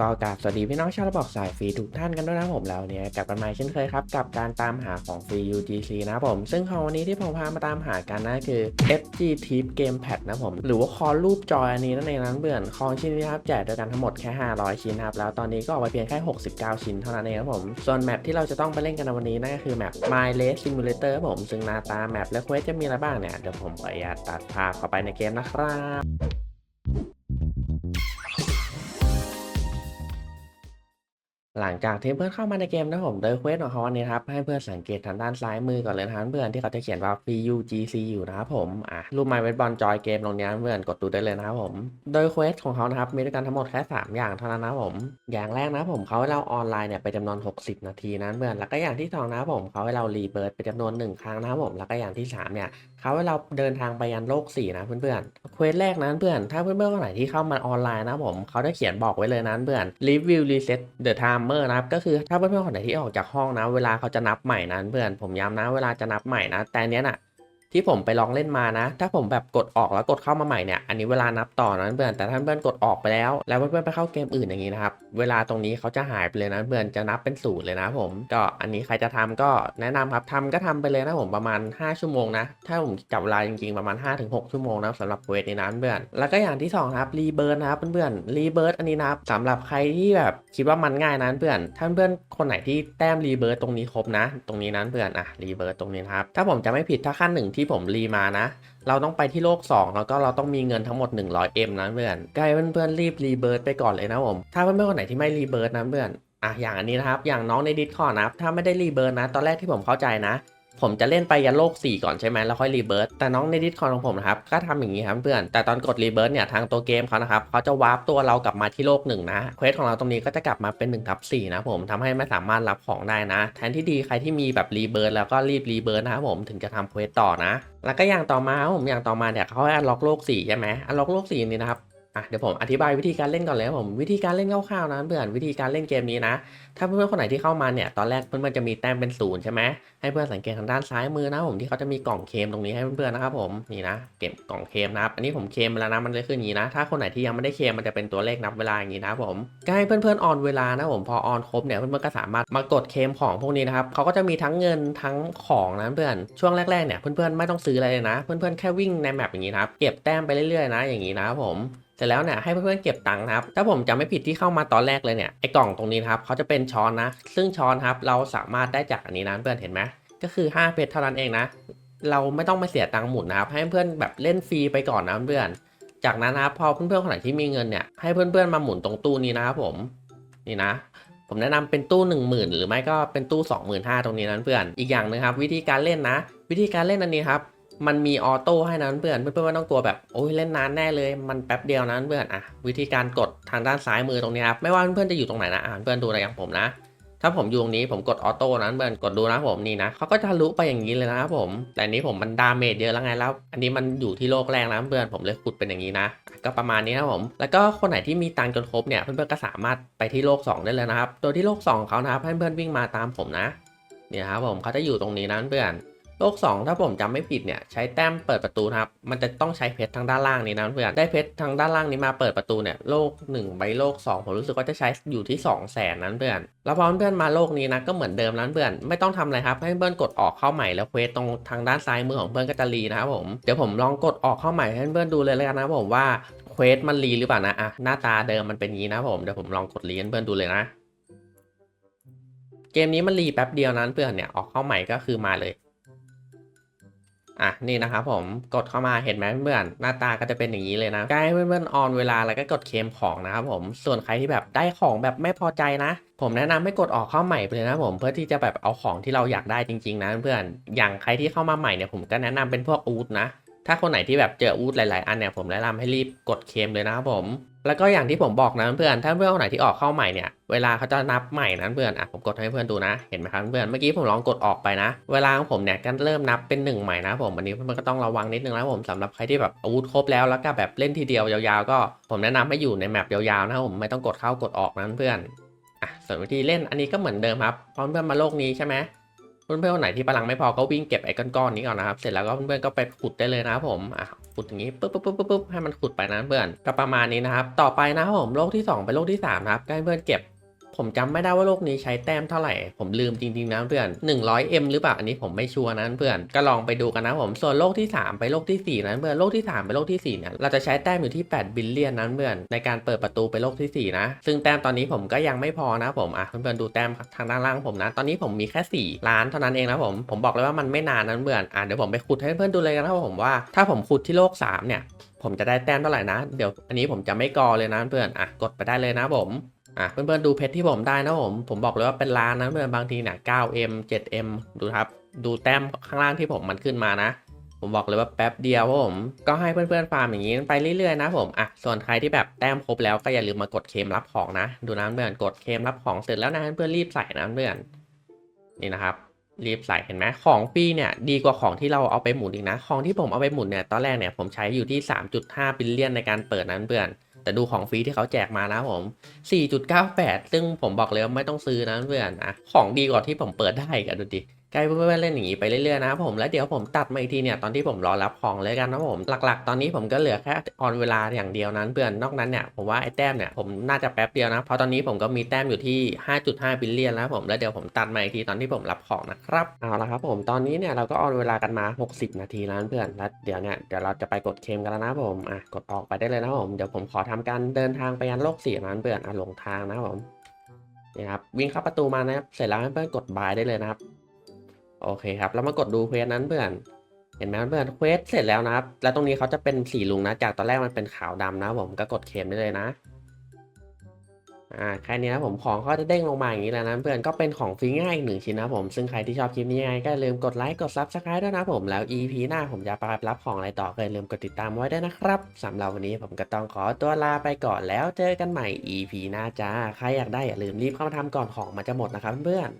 ก็กราบสวัสดีพี่น้องชาวระบอกสายฟรีทุกท่านกันด้วยนะผมแล้วเนี่ยกลับกันมาเช่นเคยครับ กับการตามหาของฟรี UGC นะผม ซึ่งของวันนี้ที่ผมพามาตามหากันนั่นคือ FG Tip Gamepad นะผม หรือว่าคอรูปจอยอันนี้นั่นเองนั้นเบื่อนคองชิ้นนี้ครับแจกด้วยกันทั้งหมดแค่ 500 ชิ้นครับ แล้วตอนนี้ก็ออกไปเพียงแค่ 69 ชิ้นเท่านั้นเองครับผม ส่วนแมปที่เราจะต้องไปเล่นกันในวันนี้นั่นก็คือแมป My Race Simulator ครับผมซึ่งหน้าตาแมปและเควสจะมีอะไรบ้างเนี่ยเดี๋ยวผมขออนุญาตตัดภาพเข้าไปในเกมนะครับ หลังจากที่เพื่อนเข้ามาในเกมนะผมโดยเควสของเขาวันนี้ครับให้เพื่อนสังเกตทางด้านซ้ายมือก่อนเลยนะครับเพื่อนที่เขาจะเขียนว่า FUGC อยู่นะครับผมอะรูปไม้เวทบอลจอยเกมตรงนี้เพื่อนกดดูได้เลยนะครับผมโดยเควสของเขานะครับมีด้วยกันทั้งหมดแค่ 3 อย่างเท่านั้นนะผม อย่างแรกนะผมเขาให้เราออนไลน์เนี่ยไปจำนวน 60 นาทีนะเพื่อนแล้วก็อย่างที่สองนะผมเขาให้เรารีเบิร์ดไปจำนวน 1 ครั้งนะครับผมแล้วก็อย่างที่สามเนี่ยเขาให้เราเดินทางไปยันโลก4นะเพื่อนๆเควสแรกนะเพื่อนถ้าเพื่อนๆคนไหนที่เข้ามาออนไลน์นะผมเขาได้เขียนบอกไว้เลยนะเพื่อนมเมอร์นะครับ ก็คือถ้าเพื่อนๆคนไหนที่ออกจากห้องนะ เวลาเขาจะนับใหม่นะเพื่อนผมย้ำนะ เวลาจะนับใหม่นะ แต่เนี้ยน่ะ ที่ผมไปลองเล่นมานะ ถ้าผมแบบกดออกแล้วกดเข้ามาใหม่เนี่ย อันนี้เวลานับต่อนะเพื่อน แต่ถ้านเพื่อนกดออกไปแล้ว แล้วเพื่อนๆไปเข้าเกมอื่นอย่างนี้นะครับ เวลาตรงนี้เขาจะหายไปเลยนะเพื่อนจะนับเป็นศูนย์เลยนะผม ก็อันนี้ใครจะทำก็แนะนำครับทำก็ทำไปเลยนะผมประมาณ 5 ชั่วโมงนะ ถ้าผมจับเวลาจริงๆประมาณ 5-6 ชั่วโมงนะสำหรับเวทนี้นะเพื่อน แล้วก็อย่างที่สองครับรีเบิร์นะครับเพื่อนๆรีเบิร์อันนี้นะครับสำหรับใครที่แบบคิดว่ามันง่ายนะเพื่อนถ้าเพื่อนคนไหนที่แต้มรีเบิร์ตรงนี้ครบนะ ตรงนี้นะเพื่อนอะรีเบิร์ตตรงนี้นะครับถ้าผมจะไม่ผิดถ้าขั้นหนึ่งที่ผมรีมานะ เราต้องไปที่โลก 2 แล้วก็เราต้องมีเงินทั้งหมด 100M นะเพื่อนใกล้เพื่อนๆรีบรีเบิร์ตไปก่อนเลยนะผม ถ้าเพื่อนๆคนไหนที่ไม่รีเบิร์ตนะเพื่อนอะอย่างอันนี้นะครับ อย่างน้องในดิสคอร์นะครับ ถ้าไม่ได้รีเบิร์ตนะ ตอนแรกที่ผมเข้าใจนะ ผมจะเล่นไปยันโลก 4 ก่อนใช่ไหมแล้วค่อยรีเบิร์ตแต่น้องในดิสคอร์ของผมนะครับก็ทำอย่างนี้ครับเพื่อนแต่ตอนกดรีเบิร์ตเนี่ยทางตัวเกมเขานะครับเขาจะวาร์ปตัวเรากลับมาที่โลกหนึ่งนะเควสของเราตรงนี้ก็จะกลับมาเป็น1ทับ4นะผมทำให้ไม่สามารถรับของได้นะ แทนที่ดีใครที่มีแบบรีเบิร์ตแล้วก็รีบรีเบิร์ตนะครับผมถึงจะทำเควสต่อนะ แล้วก็อย่างต่อมาผมอย่างต่อมาเนี่ยเขาให้อันล็อกโลก4ใช่ไหมอันล็อกโลก4นี่นะครับ อะเดี๋ยวผมอธิบายวิธีการเล่นก่อนเลยครับผมวิธีการเล่นคร่าวๆนะเพื่อนวิธีการเล่นเกมนี้นะ ถ้าเพื่อนๆคนไหนที่เข้ามาเนี่ยตอนแรกเพื่อนๆจะมีแต้มเป็นศูนย์ใช่ไหมให้เพื่อนสังเกตทางด้านซ้ายมือนะผมที่เขาจะมีกล่องเคมตรงนี้ให้เพื่อนๆนะครับผมนี่นะเก็บกล่องเคมนะครับอันนี้ผมเคมแล้วนะมันเลยขึ้นอย่างนี้นะ ถ้าคนไหนที่ยังไม่ได้เคมมันจะเป็นตัวเลขนับเวลาอย่างนี้นะครับผมก็ให้เพื่อนๆออนเวลานะผมพอออนครบเนี่ยเพื่อนๆก็สามารถมากดเคมของพวกนี้นะครับเขาก็จะมีทั้งเงินทั้งของนะเพื่อนช่วงแรกๆเนี่ยเพื่อนๆไม่ต้องซื้ออะไรเลยนะ เพื่อนๆแค่วิ่งในแมปอย่างนี้นะครับเก็บแต้มไปเรื่อยๆนะอย่างนี้นะครับผม ร็จแล้วเนี่ยให้เพื่อนๆเก็บตังค์นะครับ ถ้าผมจำไม่ผิดที่เข้ามาตอนแรกเลยเนี่ยไอ้กล่องตรงนี้ครับเขาจะเป็นช้อนนะ ซึ่งช้อนครับเราสามารถได้จากอันนี้นะเพื่อนเห็นไหมก็คือ 5 เพชรเท่านั้นเองนะ เราไม่ต้องไปเสียตังค์หมุนนะครับ ให้เพื่อนแบบเล่นฟรีไปก่อนนะเพื่อนจากนั้นนะครับพอเพื่อนๆคนไหนที่มีเงินเนี่ยให้เพื่อนๆมาหมุนตรงตู้นี้นะครับผมนี่นะผมแนะนำเป็นตู้ 1 0,000 หรือไม่ก็เป็นตู้ 25,000 ตรงนี้นั้นเพื่อน อีกอย่างนึงครับ วิธีการเล่นนะ วิธีการเล่นอันนี้ครับ มันมีออโต้ให้นั้นเพื่อนเพื่อนๆไม่ต้องกลัวแบบโอ้ยเล่นนานแน่เลยมันแป๊บเดียวนั้นเพื่อนอะวิธีการกดทางด้านซ้ายมือตรงนี้ครับไม่ว่าเพื่อนๆจะอยู่ตรงไหนนะอ่านเพื่อนดูนะอย่างผมนะ ถ้าผมอยู่ตรงนี้ผมกดออโต้นั้นเพื่อนกดดูนะผมนี่นะเขาก็จะทะลุไปอย่างนี้เลยนะครับผม แต่นี้ผมมันดาเมจเยอะแล้วไงแล้ว อันนี้มันอยู่ที่โลกแรกนะเพื่อนผมเลยขุดเป็นอย่างนี้นะก็ประมาณนี้นะผม แล้วก็คนไหนที่มีตังจนครบเนี่ยเพื่อนๆก็สามารถไปที่โลก 2 ได้เลยนะครับ โดยที่โลก2เขานะครับให้เพื่อนวิ่งมาตามผมนะเนี่ยครับผมเขาจะอยู่ตรงนี้นะเพื่อน โลก 2 ถ้าผมจำไม่ผิดเนี่ยใช้แต้มเปิดประตูนะครับ มันจะต้องใช้เพชรทางด้านล่างนี้นะเพื่อนได้เพชรทางด้านล่างนี้มาเปิดประตูเนี่ยโลก 1 ใบโลก 2 ผมรู้สึกว่าจะใช้อยู่ที่ 2 0 0แสนนั้นเพื่อนแล้วพอเพื่อนมาโลกนี้นะก็เหมือนเดิมนั้นเพื่อนไม่ต้องทำอะไรครับให้เพื่อนกดออกเข้าใหม่แล้วเควสตรงทางด้านซ้ายมือของเพื่อนก็จะรีนะครับผมเดี๋ยวผมลองกดออกเข้าใหม่ให้เพื่อนดูเลยแล้วกันนะผมว่าเควสมันรีหรือเปล่านะอะหน้าตาเดิมมันเป็นงี้นะผมเดี๋ยวผมลองกดรีให้เพื่อนดูเลยนะ เกมนี้มันรีแป๊บเดียวนั้นเพื่อนเนี่ยออกเข้าใหม่ก็คือมาเลย อะนี่นะครับผมกดเข้ามาเห็นไหมเพื่อนหน้าตาก็จะเป็นอย่างนี้เลยนะใกล้เพื่อนๆออนเวลาแล้วก็กดเคมของนะครับผมส่วนใครที่แบบได้ของแบบไม่พอใจนะ ผมแนะนำให้กดออกเข้าใหม่ไปเลยนะผมเพื่อที่จะแบบเอาของที่เราอยากได้จริง ๆ นะเพื่อนอย่างใครที่เข้ามาใหม่เนี่ยผมก็แนะนำเป็นพวกอูดนะ ถ้าคนไหนที่แบบเจออูดหลายๆ อันเนี่ยผมแนะนำให้รีบกดเคมเลยนะครับผม แล้วก็อย่างที่ผมบอกนะเพื่อนถ้าเพื่อนคนไหนที่ออกเข้าใหม่เนี่ยเวลาเขาจะนับใหม่นะเพื่อนอะผมกดให้เพื่อนดูนะเห็นไหมครับเพื่อนเมื่อกี้ผมลองกดออกไปนะ เวลาของผมเนี่ยก็เริ่มนับเป็นหนึ่งใหม่นะผมอันนี้เพื่อนก็ต้องระวังนิดนึงนะผมสำหรับใครที่แบบอาวุธครบแล้วแล้วก็แบบเล่นทีเดียวยาวๆ ก็ผมแนะนำให้อยู่ในแมปยาวๆนะผมไม่ต้องกดเข้ากดออกนะเพื่อนอะส่วนวิธีเล่นอันนี้ก็เหมือนเดิมครับพอเพื่อนมาโลกนี้ใช่ไหม เพื่อนๆคนไหนที่พลังไม่พอก็วิ่งเก็บไอ้ก้อนๆนี้ก่อนนะครับ เสร็จแล้วก็เพื่อนๆก็ไปขุดได้เลยนะครับผมอะขุดอย่างนี้ปุ๊บปุ๊บปุ๊บปุ๊บให้มันขุดไปนะเพื่อนก็ประมาณนี้นะครับ ต่อไปนะครับผมโลกที่สองเป็นโลกที่สามนะครับให้เพื่อนเก็บ ผมจำไม่ได้ว่าโลกนี้ใช้แต้มเท่าไหร่ ผมลืมจริงๆนะเพื่อน 100M หรือเปล่าอันนี้ผมไม่ชัวร์นะเพื่อนก็ลองไปดูกันนะผมส่วนโลกที่ 3 ไปโลกที่ 4นะเพื่อนโลกที่ 3 ไปโลกที่ 4 เนี่ยเราจะใช้แต้มอยู่ที่ 8 บิลเลียนนะเพื่อนในการเปิดประตูไปโลกที่ 4 นะ ซึ่งแต้มตอนนี้ผมก็ยังไม่พอนะผมอะเพื่อนๆดูแต้มทางด้านล่างผมนะ ตอนนี้ผมมีแค่ 4 ล้านเท่านั้นเองนะผมผมบอกเลยว่ามันไม่นานนะเพื่อนอะเดี๋ยวผมไปขุดให้เพื่อนดูเลยกันนะผมว่าถ้าผมขุดที่โลก 3 เนี่ยผมจะได้แต้มเท่าไหร่นะ เดี๋ยวอันนี้ผมจะไม่กอเลยนะเพื่อน อะ กดไปได้เลยนะผม อะเพื่อนๆดูเพชรที่ผมได้นะผม ผมบอกเลยว่าเป็นล้านนะเพื่อนบางทีเนี่ย 9M 7M ดูครับ ดูแต้มข้างล่างที่ผมมันขึ้นมานะ ผมบอกเลยว่าแป๊บเดียวผม ก็ให้เพื่อนๆฟาร์มอย่างนี้ไปเรื่อยๆนะผมอะส่วนใครที่แบบแต้มครบแล้วก็อย่าลืมมากดเคมรับของนะ ดูนะเพื่อนกดเคมรับของเสร็จแล้วนะเพื่อนรีบใส่นะเพื่อนนี่นะครับรีบใส่เห็นไหมของฟรีเนี่ยดีกว่าของที่เราเอาไปหมุนอีกนะ ของที่ผมเอาไปหมุนเนี่ยตอนแรกเนี่ยผมใช้อยู่ที่ 3.5บิลเลียนในการเปิดนั้นเพื่อน แต่ดูของฟรีที่เขาแจกมานะผม 4.98 ซึ่งผมบอกเลยว่าไม่ต้องซื้อนะเพื่อนนะของดีกว่าที่ผมเปิดได้กันดูดิ ใกล้เพื่อนๆเล่นอย่างนี้ไปเรื่อยๆนะครับผมแล้วเดี๋ยวผมตัดมาอีกทีเนี่ยตอนที่ผมรอรับของเลยกันนะผมหลักๆ ตอนนี้ผมก็เหลือแค่ออนเวลาอย่างเดียวนั้นเพื่อนนอกนั้นเนี่ยผมว่าไอ้แต้มเนี่ยผมน่าจะแป๊บเดียวนะเพราะตอนนี้ผมก็มีแต้มอยู่ที่ 5.5 บิลเลียนแล้วผมแล้วเดี๋ยวผมตัดมาอีกทีตอนที่ผมรับของนะครับเอาละครับผมตอนนี้เนี่ยเราก็ออนเวลากันมา 60 นาทีแล้วเพื่อนแล้วเดี๋ยวเนี่ยเดี๋ยวเราจะไปกดเคมกันแล้วนะผมอะกดออกไปได้เลยนะผมเดี๋ยวผมขอทำการเดินทางไปยังโลกสีนั้นเพื่อนอะหลงทางนะผมนี่ครับวิ่งเข้าประตูมานะครับเสร็จแล้วเพื่อนกดบายได้เลยนะครับ โอเคครับแล้วมากดดูเควสนั้นเพื่อน เห็นไหมเพื่อนเควสเสร็จแล้วนะครับ แล้วตรงนี้เขาจะเป็นสีลุงนะ จากตอนแรกมันเป็นขาวดำนะผมก็กดเคมได้เลยนะอ่าแค่นี้นะผมของเขาจะเด้งลงมาอย่างนี้แล้วนะเพื่อนก็เป็นของฟรีง่ายอีกหนึ่งชิ้นนะผมซึ่งใครที่ชอบคลิปนี้ยังไงก็อย่าลืมกดไลค์กดซับสไครต์ด้วยนะผมแล้ว EP หน้าผมจะไปรับของอะไรต่อก็ลืมกดติดตามไว้ด้วยนะครับสำหรับวันนี้ผมก็ต้องขอตัวลาไปก่อนแล้วเจอกันใหม่ EP หน้าจ้าใครอยากได้อย่าลืมรีบเข้ามาทำก่อนของมันจะหมดนะครับเพื่อน